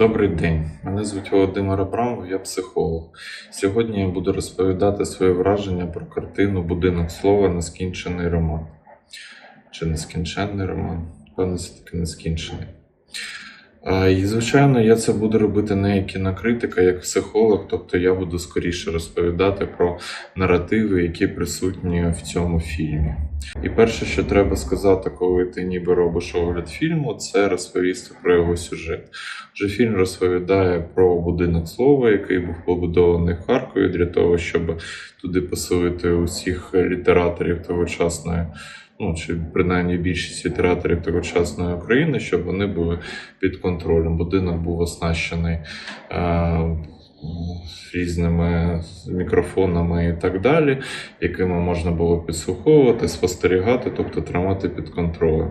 Добрий день, мене звуть Володимир Абрамов, я психолог. Сьогодні я буду розповідати своє враження про картину Будинок слова Нескінчений роман. Чи нескінченний роман? Певно, все-таки нескінчений. Е, І, звичайно, я це буду робити не як кінокритика, як психолог, тобто я буду скоріше розповідати про наративи, які присутні в цьому фільмі. І перше, що треба сказати, коли ти ніби робиш огляд фільму, це розповісти про його сюжет. Вже фільм розповідає про будинок слова, який був побудований в Харкові для того, щоб туди поселити усіх літераторів тогочасної, ну чи принаймні більшість літераторів тогочасної України, щоб вони були під контролем. Будинок був оснащений. Е- Різними мікрофонами і так далі, якими можна було підслуховувати, спостерігати, тобто тримати під контролем.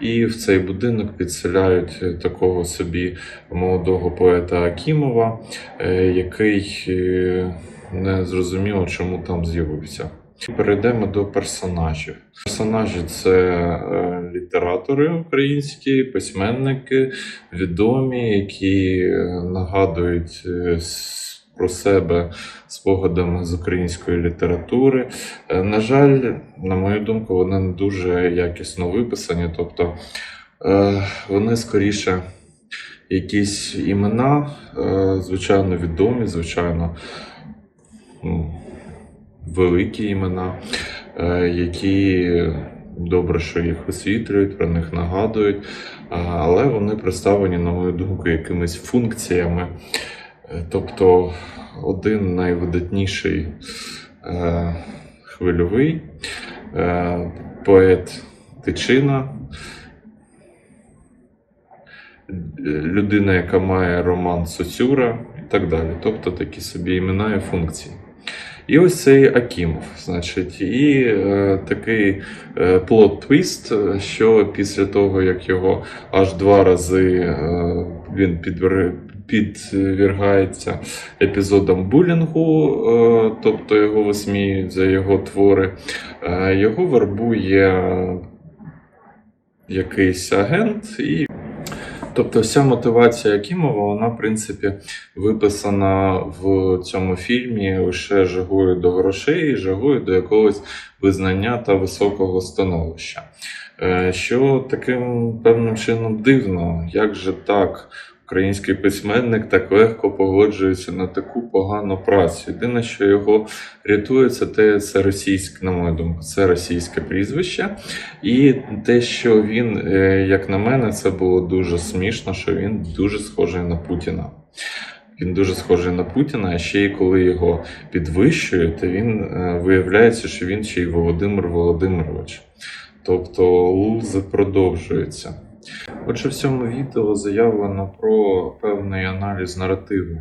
І в цей будинок підселяють такого собі молодого поета Акімова, е, який е, не зрозуміло, чому там з'явився. Перейдемо до персонажів. Персонажі це е, літератори українські, письменники, відомі, які е, нагадують е, про себе спогадами з української літератури. На жаль, на мою думку, вони не дуже якісно виписані, тобто вони скоріше якісь імена, звичайно, відомі, звичайно, великі імена, е, які добре, що їх висвітлюють, про них нагадують, але вони представлені, на мою думку, якимись функціями. Е, Тобто один найвидатніший е, хвильовий поет Тичина, людина, яка має роман Соцюра і так далі. Тобто такі собі імена і функції. І ось цей Акімов, значить, і е, такий е, плот-твіст, е, що після того, як його аж два рази е, він підвер... підвергається епізодам булінгу, е, тобто його висміюють за його твори, е, його вербує якийсь агент і Тобто вся мотивація Акімова, вона, в принципі, виписана в цьому фільмі лише жагою до грошей, жагою до якогось визнання та високого становища. Е, Що таким певним чином дивно, як же так? Український письменник так легко погоджується на таку погану працю. Єдине, що його рятує, це те, це російське, на мою думку, це російське прізвище. І те, що він, е, як на мене, це було дуже смішно, що він дуже схожий на Путіна. Він дуже схожий на Путіна, а ще й коли його підвищують, то він е, виявляється, що він ще й Володимир Володимирович. Тобто лузи продовжуються. Отже, в цьому відео заявлено про певний аналіз наративу.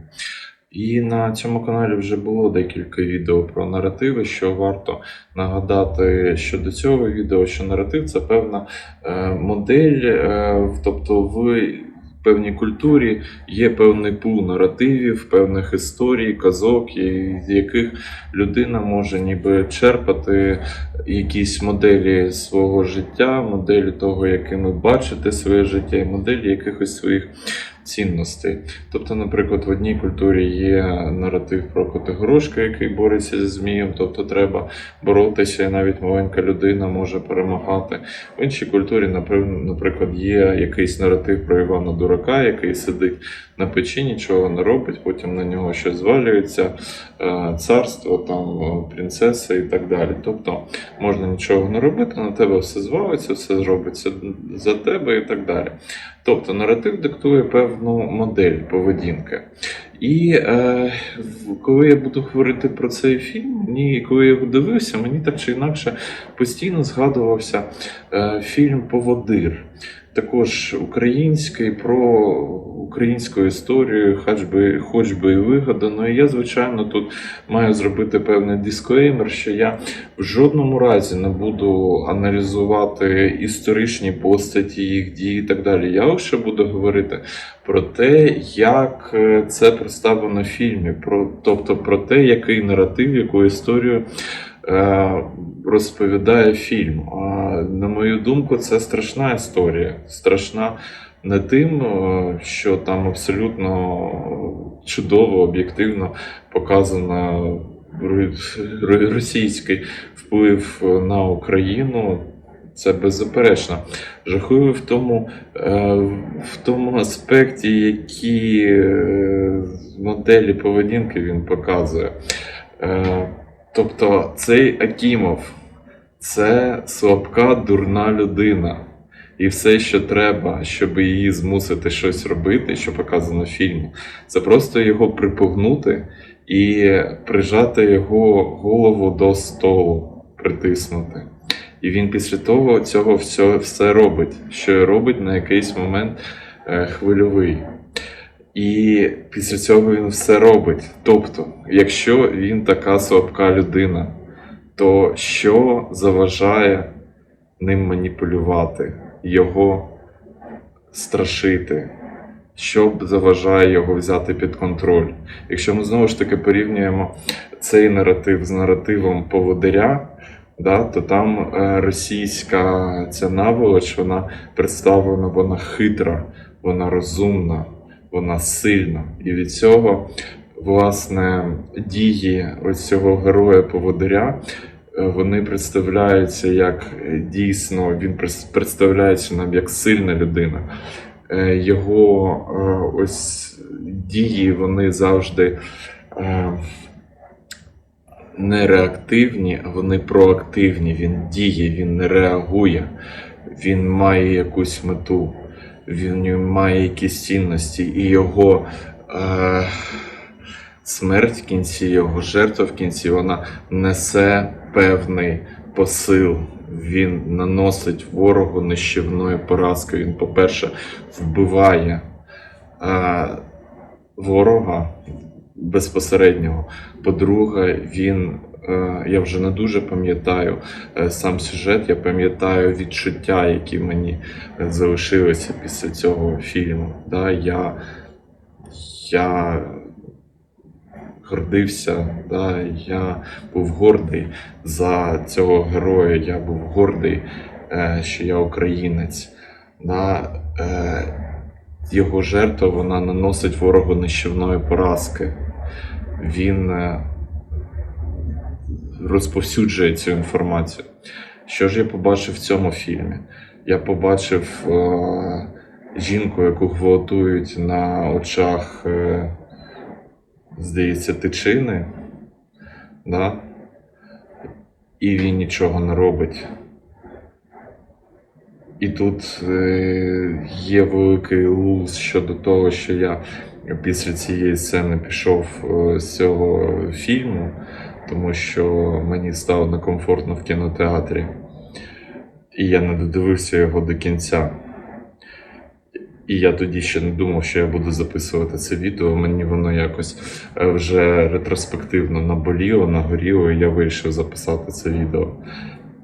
І на цьому каналі вже було декілька відео про наративи, що варто нагадати щодо цього відео, що наратив це певна е, модель, е, тобто в певній культурі є певний пул наративів, певних історій, казок, з яких людина може ніби черпати якісь моделі свого життя, моделі того, якими бачите своє життя, і моделі якихось своїх цінностей. Тобто, наприклад, в одній культурі є наратив про Котигорошка, який бореться зі змієм, тобто треба боротися, і навіть маленька людина може перемагати. В іншій культурі, наприклад, є якийсь наратив про Івана Дурака, який сидить на печі, нічого не робить, потім на нього щось звалюється, е, царство, там, е, принцеса і так далі. Тобто можна нічого не робити, на тебе все звалиться, все зробиться за тебе і так далі. Тобто наратив диктує певну модель поведінки. І е, коли я буду говорити про цей фільм, мені, коли я його дивився, мені так чи інакше постійно згадувався е, фільм Поводир. Також український про українську історію, хоч би, хоч би і вигадано. І я, звичайно, тут маю зробити певний дисклеймер, що я в жодному разі не буду аналізувати історичні постаті, їх дії і так далі. Я лише буду говорити про те, як е, це представлено в фільмі, про, тобто про те, який наратив, яку історію е, розповідає фільм. На мою думку, це страшна історія, страшна не тим, е, що там абсолютно чудово, об'єктивно показано російський вплив на Україну. Це беззаперечно. Жахливо в тому, е, в тому аспекті, які е, моделі поведінки він показує. Тобто цей Акімов це слабка, дурна людина. І все, що треба, щоб її змусити щось робити, що показано в фільмі, це просто його припугнути і прижати його голову до столу, притиснути. І він після того цього все, все робить, що робить на якийсь момент е, хвильовий. І після цього він все робить. Тобто, якщо він така слабка людина, то що заважає ним маніпулювати, його страшити? Що заважає його взяти під контроль? Якщо ми знову ж таки порівнюємо цей наратив з наративом поводиря, да, то там е, російська ця наволоч, вона представлена, вона хитра, вона розумна, вона сильна. І від цього, власне, дії ось цього героя поводиря. е, Вони представляються як е, дійсно, він представляється нам як сильна людина. Е, Його ось дії вони завжди не реактивні, а вони проактивні. Він діє, він не реагує, він має якусь мету, він має якісь цінності, і його смерть в кінці, його жертва в кінці, вона несе певний посил. Він наносить ворогу нищівної поразки. Він, по-перше, вбиває е, ворога безпосереднього. По-друге, він, е, я вже не дуже пам'ятаю е, сам сюжет, я пам'ятаю відчуття, які мені е, залишилися після цього фільму. Да, я, я гордився, да, я був гордий за цього героя, я був гордий, е, що я українець. Да, е, його жертва вона наносить ворогу нищівної поразки. Він е, розповсюджує цю інформацію. Що ж я побачив в цьому фільмі? Я побачив е, жінку, яку гвалтують на очах, е, здається, тичини. Да? І він нічого не робить. І тут е, є великий луз щодо того, що я після цієї сцени пішов е, з цього фільму, тому що мені стало некомфортно в кінотеатрі. І я не додивився його до кінця. І я тоді ще не думав, що я буду записувати це відео. Мені воно якось е, вже ретроспективно наболіло, нагоріло, і я вирішив записати це відео.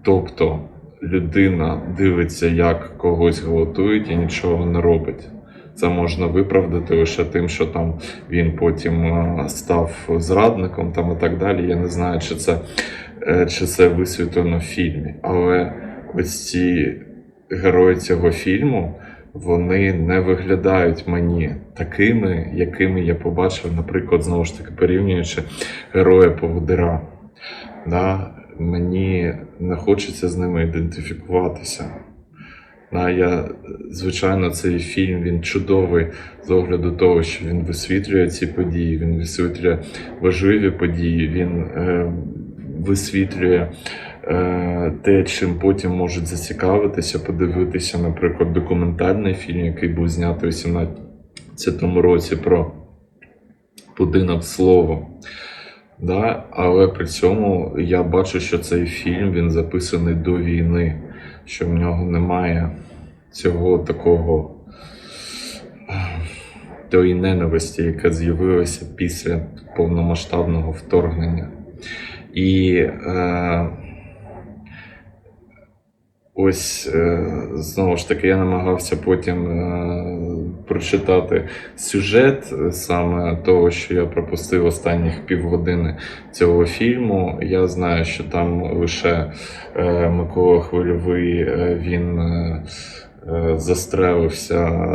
Тобто людина дивиться, як когось гвалтують і нічого не робить. Це можна виправдати лише тим, що там він потім е, став зрадником там і так далі. Я не знаю, чи це, е, чи це висвітлено в фільмі. Але ось ці герої цього фільму вони не виглядають мені такими, якими я побачив, наприклад, знову ж таки порівнюючи героя поводира. Да? Мені не хочеться з ними ідентифікуватися. Да, я, звичайно, цей фільм він чудовий з огляду того, що він висвітлює ці події, він висвітлює важливі події, він е, висвітлює те, чим потім можуть зацікавитися, подивитися, наприклад, документальний фільм, який був знятий у 17 році про будинок слово. Да? Але при цьому я бачу, що цей фільм він записаний до війни, що в нього немає цього такого е, тої ненависті, яка з'явилася після повномасштабного вторгнення. І е, ось е, знову ж таки я намагався потім е, прочитати сюжет е, саме того, що я пропустив останніх півгодини цього фільму. Я знаю, що там лише Микола Хвильовий він. Застрелився,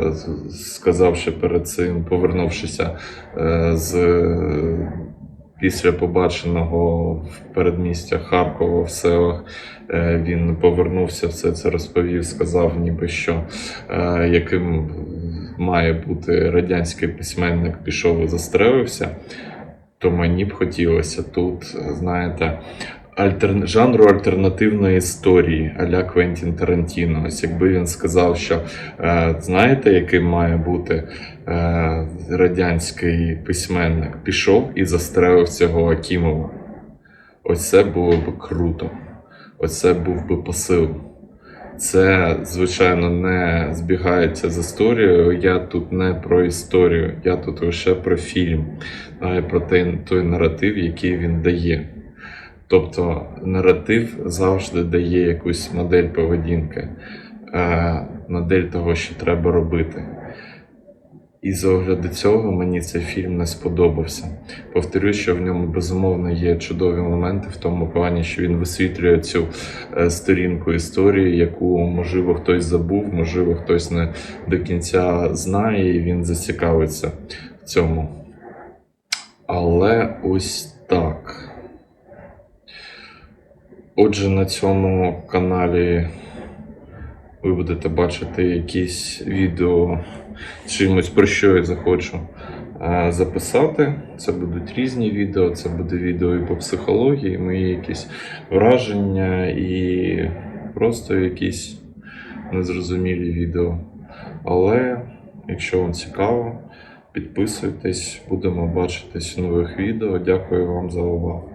сказавши перед цим, повернувшися з після побаченого в передмістях Харкова в селах. е, Він повернувся, все це розповів, сказав, ніби що е, яким має бути радянський письменник, пішов і застрелився, то мені б хотілося тут, знаєте, альтер... жанру альтернативної історії а-ля Квентін Тарантіно. Ось якби він сказав, що е, знаєте, яким має бути е, радянський письменник, пішов і застрелив цього Акімова. Ось це було б круто. Ось це був би посил. Це, звичайно, не збігається з історією. Я тут не про історію, я тут лише про фільм, а про той, той наратив, який він дає. Тобто наратив завжди дає якусь модель поведінки, е, модель того, що треба робити. І з огляду цього мені цей фільм не сподобався. Повторюю, що в ньому безумовно є чудові моменти в тому плані, що він висвітлює цю е, сторінку історії, яку можливо хтось забув, можливо, хтось не до кінця знає, і він зацікавиться в цьому. Але ось так. Отже, на цьому каналі ви будете бачити якісь відео чимось, про що я захочу е, записати. Це будуть різні відео, це буде відео і по психології, мої якісь враження і просто якісь незрозумілі відео. Але якщо вам цікаво, підписуйтесь, будемо бачитись нових відео. Дякую вам за увагу.